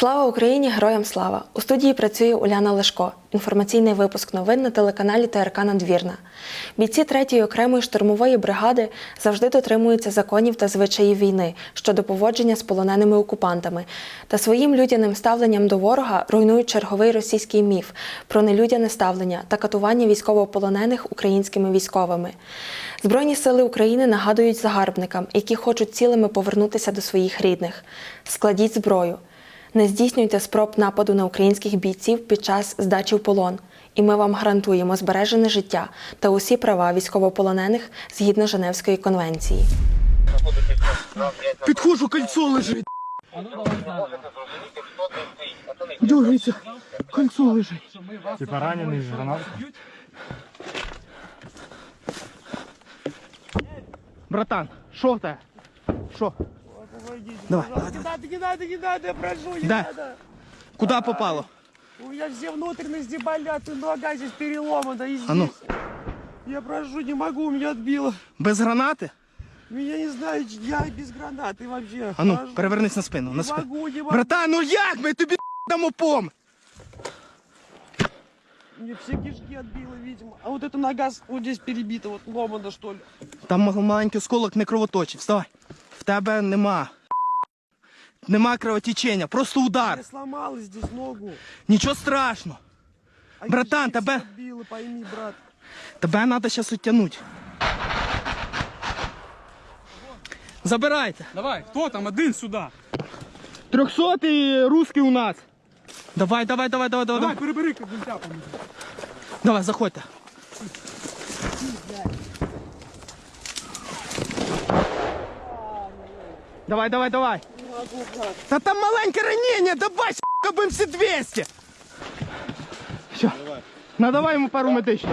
Слава Україні! Героям слава! У студії працює Уляна Лешко. Інформаційний випуск новин на телеканалі ТРК Надвірна. Бійці 3-ї окремої штурмової бригади завжди дотримуються законів та звичаїв війни щодо поводження з полоненими окупантами та своїм людяним ставленням до ворога руйнують черговий російський міф про нелюдяне ставлення та катування військовополонених українськими військовими. Збройні сили України нагадують загарбникам, які хочуть цілими повернутися до своїх рідних. Складіть зброю. Не здійснюйте спроб нападу на українських бійців під час здачі в полон, і ми вам гарантуємо збережене життя та усі права військовополонених згідно Женевської конвенції. Підходжу, кольцо лежить. Дергається, кольцо лежить. Типа ранений з гранат. Братан, що в тебе? Що? Давай, не надо, я прошу, не Да. надо. Куди попало? У меня все внутренности болят, и нога здесь переломана, и здесь. А ну. Я прошу, не могу, у меня отбило. Без гранати? Ну, я не знаю, я без гранаты вообще. А ну, Прошу. перевернись на спину. На спину. могу, не могу. Братан, ну як ми тобі дамо пом? Мне все кишки отбило, видимо. А вот эта нога с- вот здесь перебита, вот ломана, что ли. Там мал- маленький осколок не кровоточить. Вставай. В тебе нема. Нема кровотечення, просто удар. Я сломала здесь ногу. Нічого страшного. А Братан, тебе- отбило, пойми, брат. Тебе треба зараз оттягнути. Забирайте. Давай, хто там? Один сюди. Трьохсотий русський у нас. Давай, давай, давай, давай, давай. Давай, перебери кінця помогу. давай заходьте. Давай, давай, давай. Та там маленьке ранення, давай, с**ка, бим всі 200. Все. Надавай йому пару медичних.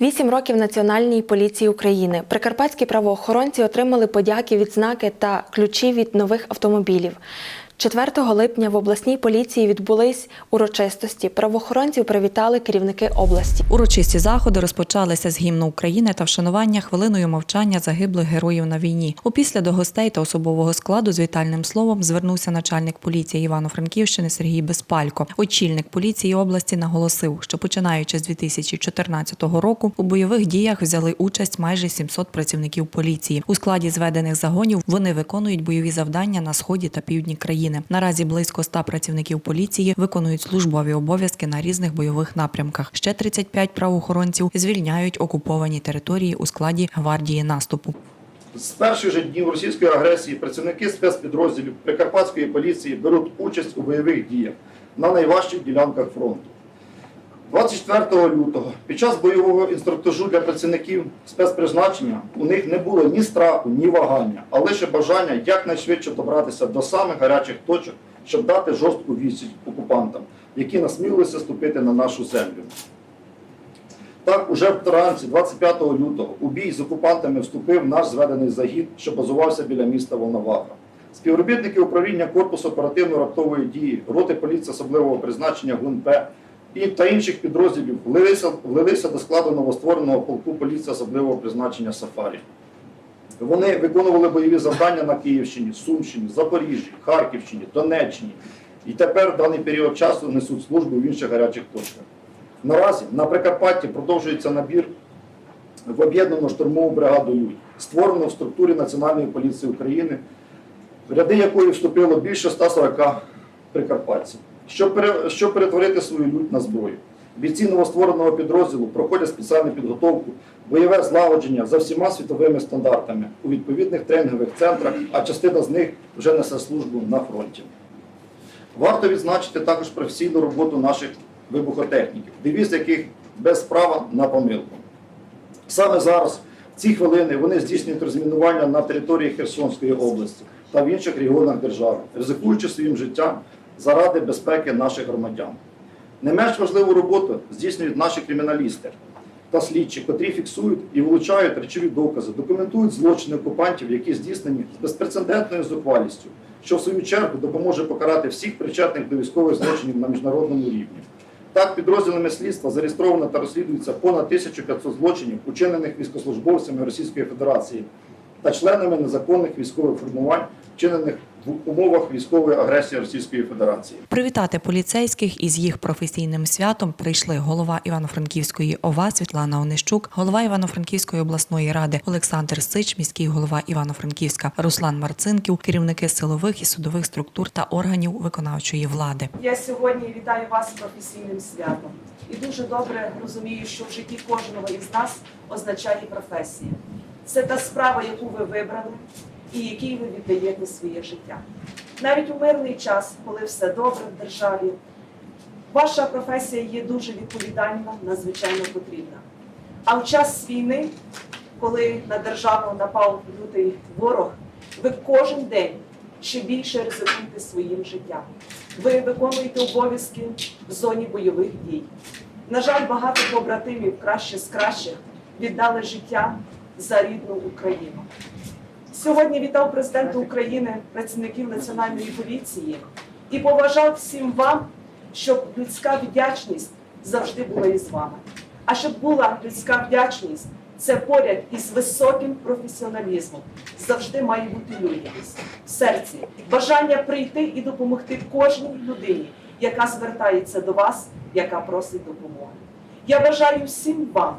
Вісім років Національній поліції України. Прикарпатські правоохоронці отримали подяки, відзнаки та ключі від нових автомобілів. 4 липня в обласній поліції відбулись урочистості. Правоохоронців привітали керівники області. Урочисті заходи розпочалися з гімну України та вшанування хвилиною мовчання загиблих героїв на війні. Опісля до гостей та особового складу з вітальним словом звернувся начальник поліції Івано-Франківщини Сергій Безпалько. Очільник поліції області наголосив, що починаючи з 2014 року у бойових діях взяли участь майже 700 працівників поліції. У складі зведених загонів вони виконують бойові завдання на сході та півдні країни. Наразі близько 100 працівників поліції виконують службові обов'язки на різних бойових напрямках. Ще 35 правоохоронців звільняють окуповані території у складі гвардії наступу. З перших же днів російської агресії працівники спецпідрозділів Прикарпатської поліції беруть участь у бойових діях на найважчих ділянках фронту. 24 лютого під час бойового інструктажу для працівників спецпризначення у них не було ні страху, ні вагання, а лише бажання якнайшвидше добратися до самих гарячих точок, щоб дати жорстку відсіч окупантам, які насмілилися ступити на нашу землю. Так, уже вранці, 25 лютого, у бій з окупантами вступив наш зведений загін, що базувався біля міста Волноваха. Співробітники управління Корпусу оперативно-раптової дії, роти поліції особливого призначення ГУНП і та інших підрозділів влилися, влилися до складу новоствореного полку поліції особливого призначення Сафарі. Вони виконували бойові завдання на Київщині, Сумщині, Запоріжжі, Харківщині, Донеччині. І тепер в даний період часу несуть службу в інших гарячих точках. Наразі на Прикарпатті продовжується набір в об'єднану штурмову бригаду Людь, створену в структурі Національної поліції України, в ряди якої вступило більше 140 прикарпатців. Щоб, перетворити свою лють на зброю. Бійці новоствореного підрозділу проходять спеціальну підготовку, бойове злагодження за всіма світовими стандартами у відповідних тренінгових центрах, а частина з них вже несе службу на фронті. Варто відзначити також професійну роботу наших вибухотехніків, девіз яких без права на помилку. Саме зараз, в ці хвилини, вони здійснюють розмінування на території Херсонської області та в інших регіонах держави, ризикуючи своїм життям заради безпеки наших громадян. Не менш важливу роботу здійснюють наші криміналісти та слідчі, котрі фіксують і вилучають речові докази, документують злочини окупантів, які здійснені з безпрецедентною зухвалістю, що в свою чергу допоможе покарати всіх причетних до військових злочинів на міжнародному рівні. Так, підрозділами слідства зареєстровано та розслідується понад 1500 злочинів, учинених військовослужбовцями Російської Федерації та членами незаконних військових формувань, вчинених в умовах військової агресії Російської Федерації. Привітати поліцейських із їх професійним святом прийшли голова Івано-Франківської ОВА Світлана Онищук, голова Івано-Франківської обласної ради Олександр Сич, міський голова Івано-Франківська Руслан Марцинків, керівники силових і судових структур та органів виконавчої влади. Я сьогодні вітаю вас професійним святом і дуже добре розумію, що в житті кожного із нас означає професія. Це та справа, яку ви вибрали і якій ви віддаєте своє життя. Навіть у мирний час, коли все добре в державі, ваша професія є дуже відповідальна, надзвичайно потрібна. А в час війни, коли на державу напав лютий ворог, ви кожен день ще більше ризикуєте своїм життям. Ви виконуєте обов'язки в зоні бойових дій. На жаль, багато побратимів краще з кращих віддали життя за рідну Україну. Сьогодні вітав президента України, працівників національної поліції і поважав всім вам, щоб людська вдячність завжди була із вами. А щоб була людська вдячність, це поряд із високим професіоналізмом. Завжди має бути людяність в серці, бажання прийти і допомогти кожній людині, яка звертається до вас, яка просить допомоги. Я бажаю всім вам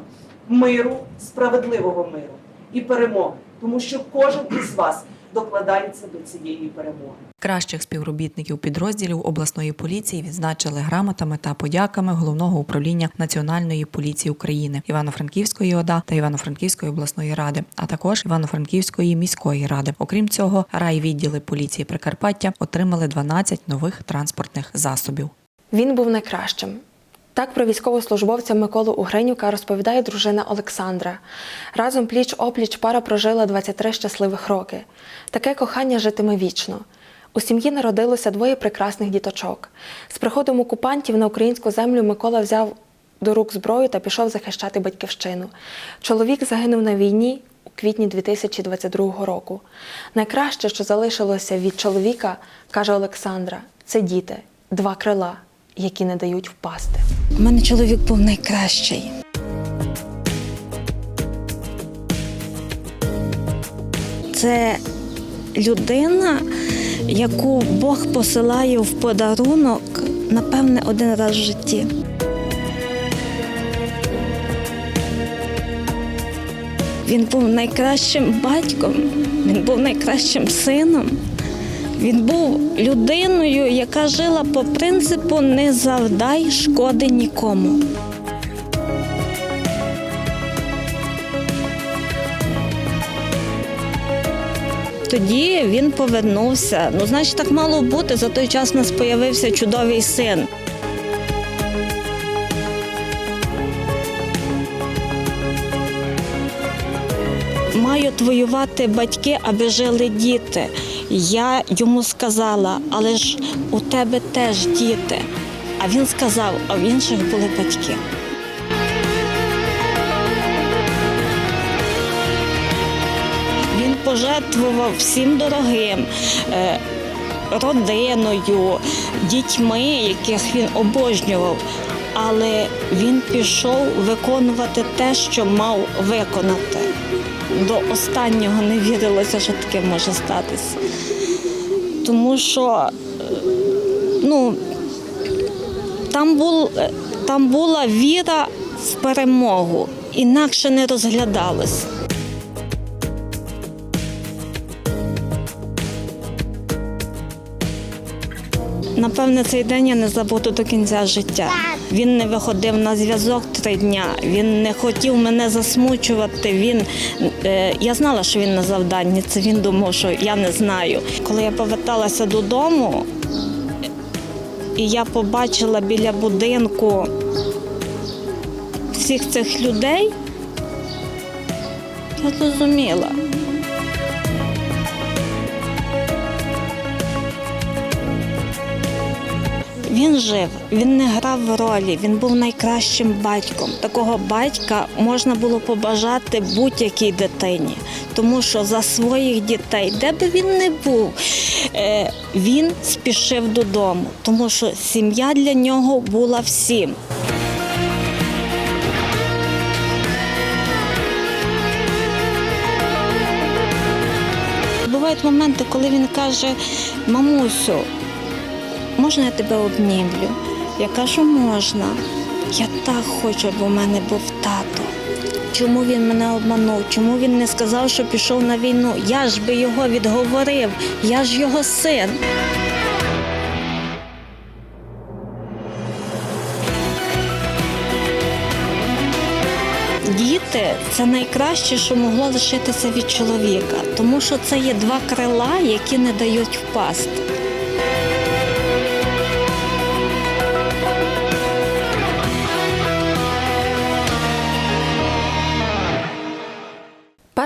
миру, справедливого миру і перемоги, тому що кожен із вас докладається до цієї перемоги. Кращих співробітників підрозділів обласної поліції відзначили грамотами та подяками головного управління Національної поліції України, Івано-Франківської ОДА та Івано-Франківської обласної ради, а також Івано-Франківської міської ради. Окрім цього, райвідділи поліції Прикарпаття отримали 12 нових транспортних засобів. Він був найкращим. Так про військовослужбовця Миколу Угринюка розповідає дружина Олександра. Разом пліч-опліч пара прожила 23 щасливих роки. Таке кохання житиме вічно. У сім'ї народилося двоє прекрасних діточок. З приходом окупантів на українську землю Микола взяв до рук зброю та пішов захищати батьківщину. Чоловік загинув на війні у квітні 2022 року. Найкраще, що залишилося від чоловіка, каже Олександра, це діти, два крила, які не дають впасти. У мене чоловік був найкращий. Це людина, яку Бог посилає в подарунок, напевне, один раз в житті. Він був найкращим батьком, він був найкращим сином. Він був людиною, яка жила по принципу не завдай шкоди нікому. Тоді він повернувся. Ну, значить, так мало бути. За той час у нас появився чудовий син. Мають воювати батьки, аби жили діти. Я йому сказала, але ж у тебе теж діти. А він сказав, а в інших були батьки. Він пожертвував всім дорогим. е, Родиною, дітьми, яких він обожнював, але він пішов виконувати те, що мав виконати. До останнього не вірилося, що таке може статися. Тому що е, ну, там, був, е, там була віра в перемогу, інакше не розглядалось. Напевне, цей день я не забуду до кінця життя. Він не виходив на зв'язок три дня. Він не хотів мене засмучувати. Він е, я знала, що він на завданні. Це він думав, що я не знаю. Коли я поверталася додому, і я побачила біля будинку всіх цих людей, я зрозуміла. Він жив, він не грав в ролі, він був найкращим батьком. Такого батька можна було побажати будь-якій дитині, тому що за своїх дітей, де би він не був, е, він спішив додому, тому що сім'я для нього була всім. бувають моменти, коли він каже: мамусю, можна я тебе обнімлю? Я кажу, можна. Я так хочу, аби у мене був тато. Чому він мене обманув? Чому він не сказав, що пішов на війну? Я ж би його відговорив, я ж його син. Діти це найкраще, що могло лишитися від чоловіка, тому що це є два крила, які не дають впасти.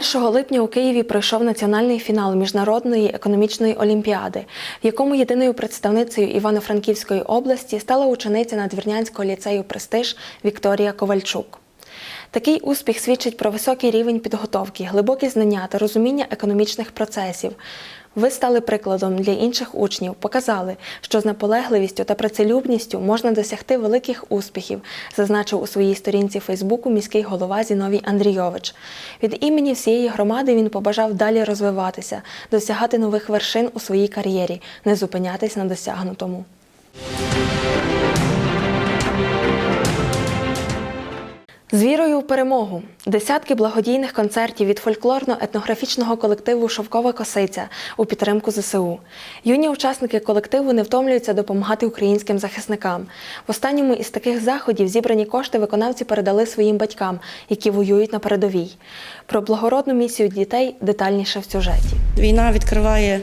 Першого липня у Києві пройшов національний фінал міжнародної економічної олімпіади, в якому єдиною представницею Івано-Франківської області стала учениця надвірнянського ліцею Престиж Вікторія Ковальчук. Такий успіх свідчить про високий рівень підготовки, глибокі знання та розуміння економічних процесів. Ви стали прикладом для інших учнів, показали, що з наполегливістю та працелюбністю можна досягти великих успіхів, зазначив у своїй сторінці Фейсбуку міський голова Зіновій Андрійович. Від імені всієї громади він побажав далі розвиватися, досягати нових вершин у своїй кар'єрі, не зупинятись на досягнутому. З вірою у перемогу десятки благодійних концертів від фольклорно-етнографічного колективу Шовкова косиця у підтримку ЗСУ. Юні учасники колективу не втомлюються допомагати українським захисникам. В останньому із таких заходів зібрані кошти виконавці передали своїм батькам, які воюють на передовій. Про благородну місію дітей детальніше в сюжеті. Війна відкриває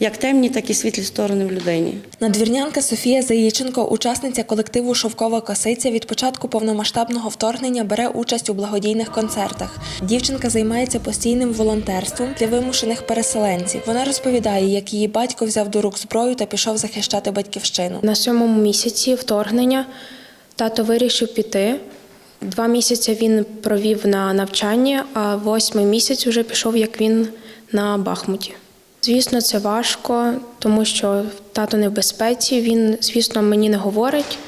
як темні, так і світлі сторони в людині. Надвірнянка Софія Заїченко, учасниця колективу Шовкова косиця, від початку повномасштабного вторгнення бере участь у благодійних концертах. Дівчинка займається постійним волонтерством для вимушених переселенців. Вона розповідає, як її батько взяв до рук зброю та пішов захищати батьківщину. На сьомому місяці вторгнення тато вирішив піти. Два місяці він провів на навчанні, а восьмий місяць вже пішов, як він на Бахмуті. Звісно, це важко, тому що тато не в безпеці. Він, звісно, мені не говорить,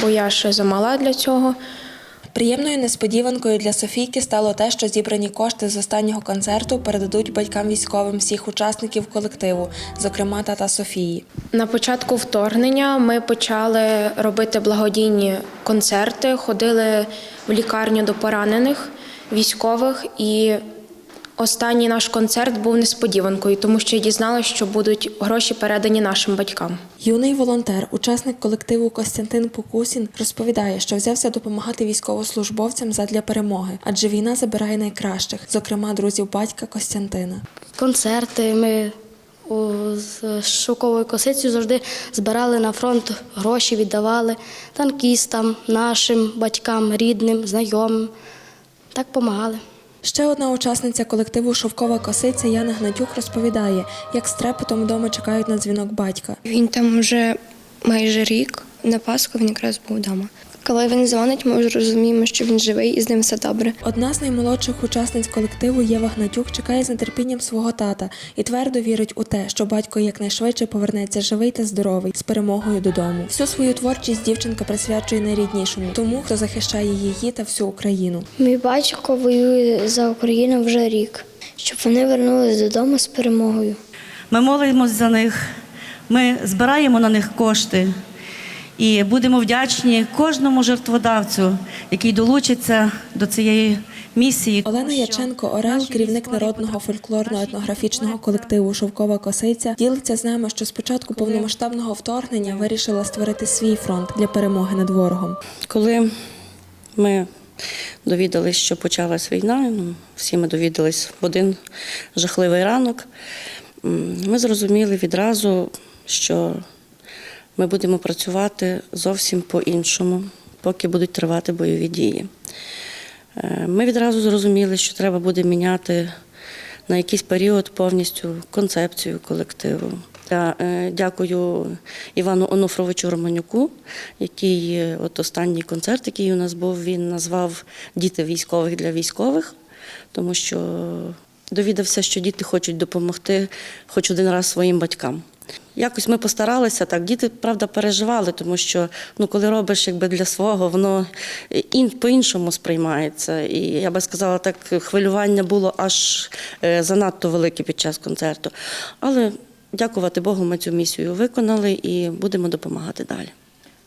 бо я ще замала для цього. Приємною несподіванкою для Софійки стало те, що зібрані кошти з останнього концерту передадуть батькам військовим всіх учасників колективу, зокрема тата Софії. На початку вторгнення ми почали робити благодійні концерти, ходили в лікарню до поранених військових. І останній наш концерт був несподіванкою, тому що я дізналася, що будуть гроші передані нашим батькам. Юний волонтер, учасник колективу Костянтин Покусін, розповідає, що взявся допомагати військовослужбовцям задля перемоги, адже війна забирає найкращих, зокрема друзів батька Костянтина. концерти. Ми у, з шоковою косицею завжди збирали на фронт гроші, віддавали танкістам, нашим батькам, рідним, знайомим. Так допомагали. Ще одна учасниця колективу Шовкова косиця Яна Гнатюк розповідає, як з трепетом вдома чекають на дзвінок батька. Він там вже майже рік. На Пасху він якраз був вдома. Коли він дзвонить, ми вже розуміємо, що він живий і з ним все добре. Одна з наймолодших учасниць колективу Єва Гнатюк чекає з нетерпінням свого тата і твердо вірить у те, що батько якнайшвидше повернеться живий та здоровий з перемогою додому. Всю свою творчість дівчинка присвячує найріднішому, тому хто захищає її та всю Україну. Мій батько воює за Україну вже рік, щоб вони вернулись додому з перемогою. Ми молимось за них, ми збираємо на них кошти і будемо вдячні кожному жертводавцю, який долучиться до цієї місії. Олена Яченко Орел, керівник народного фольклорно-етнографічного колективу Шовкова косиця, ділиться з нами, що з початку повномасштабного вторгнення вирішила створити свій фронт для перемоги над ворогом. Коли ми довідались, що почалась війна, ну, всі ми довідались в один жахливий ранок, ми зрозуміли відразу, що ми будемо працювати зовсім по-іншому, поки будуть тривати бойові дії. Е, Ми відразу зрозуміли, що треба буде міняти на якийсь період повністю концепцію колективу. Я е, дякую Івану Онуфровичу Романюку, який е, от останній концерт, який у нас був, він назвав Діти військових для військових, тому що довідався, що діти хочуть допомогти хоч один раз своїм батькам. Якось ми постаралися так. Діти, правда, переживали, тому що ну, коли робиш якби для свого, воно ін, по-іншому сприймається. І я би сказала, так хвилювання було аж е, занадто велике під час концерту. Але дякувати Богу, ми цю місію виконали і будемо допомагати далі.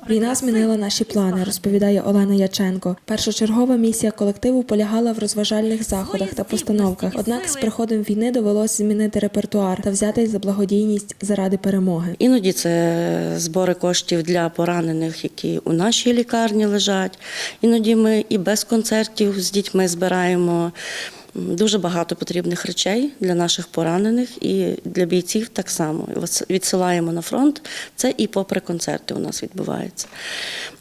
Війна змінила наші плани, розповідає Олена Яченко. Першочергова місія колективу полягала в розважальних заходах та постановках. Однак з приходом війни довелось змінити репертуар та взятись за благодійність заради перемоги. Іноді це збори коштів для поранених, які у нашій лікарні лежать. Іноді ми і без концертів з дітьми збираємо. Дуже багато потрібних речей для наших поранених і для бійців так само. Відсилаємо на фронт. Це і попри концерти у нас відбувається.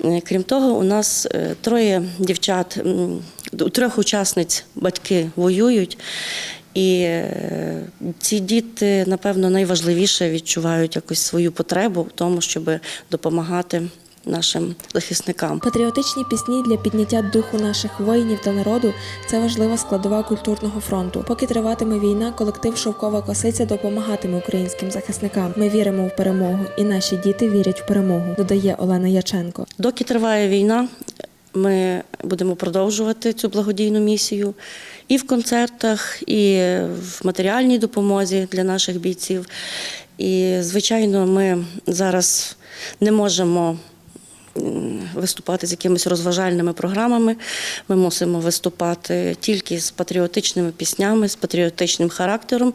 Е, Крім того, у нас е, троє дівчат, у трьох учасниць батьки воюють. І е, ці діти, напевно, найважливіше відчувають якусь свою потребу в тому, щоб допомагати нашим захисникам. Патріотичні пісні для підняття духу наших воїнів та народу це важлива складова культурного фронту. Поки триватиме війна, колектив Шовкова косиця допомагатиме українським захисникам. Ми віримо в перемогу, і наші діти вірять в перемогу. Додає Олена Яченко. Доки триває війна, ми будемо продовжувати цю благодійну місію і в концертах, і в матеріальній допомозі для наших бійців. І, звичайно, ми зараз не можемо виступати з якимись розважальними програмами. Ми мусимо виступати тільки з патріотичними піснями, з патріотичним характером,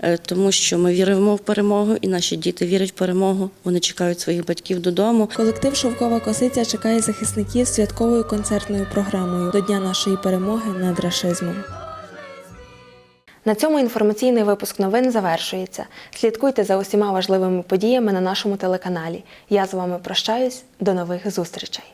е, тому що ми віримо в перемогу, і наші діти вірять в перемогу. Вони чекають своїх батьків додому. Колектив Шовкова косиця чекає захисників святковою концертною програмою до Дня нашої перемоги над рашизмом. На цьому інформаційний випуск новин завершується. Слідкуйте за усіма важливими подіями на нашому телеканалі. Я з вами прощаюсь. До нових зустрічей.